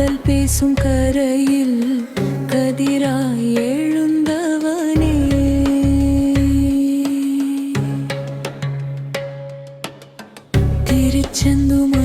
கடல் பேசும் கரையில் கதிராய் எழுந்தவனே திருச்செந்துமா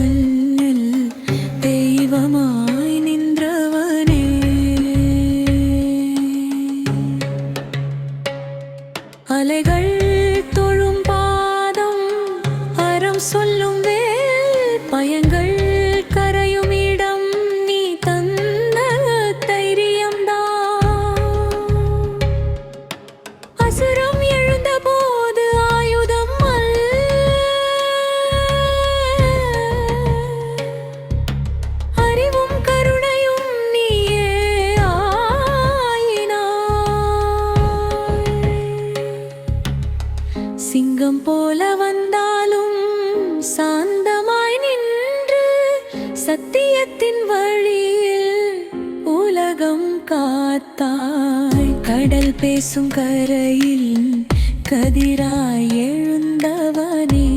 போல வந்தாலும் சாந்தமாய் நின்று சத்தியத்தின் வழியில் உலகம் காத்தாய். கடல் பேசும் கரையில் கதிராய் எழுந்தவனே.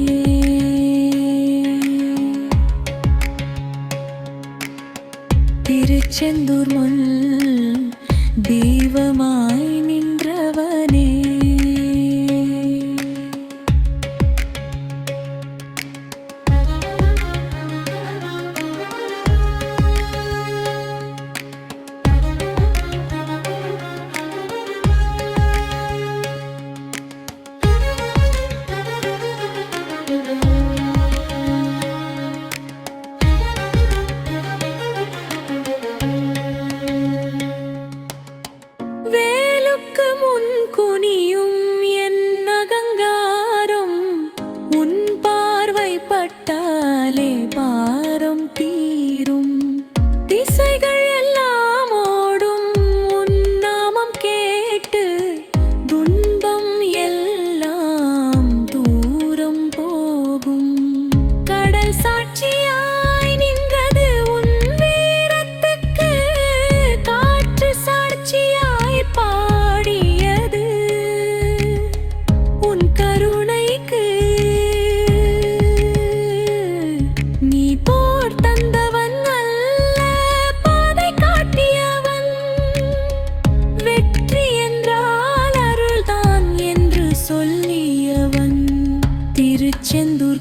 திருச்செந்தூர் முன் தெய்வமா பட்டாலே பாரம் தீ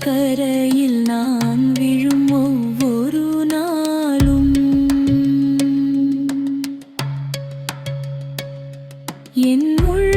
கரையில் நான் விழும் ஒவ்வொரு நாளும். என் உள்ள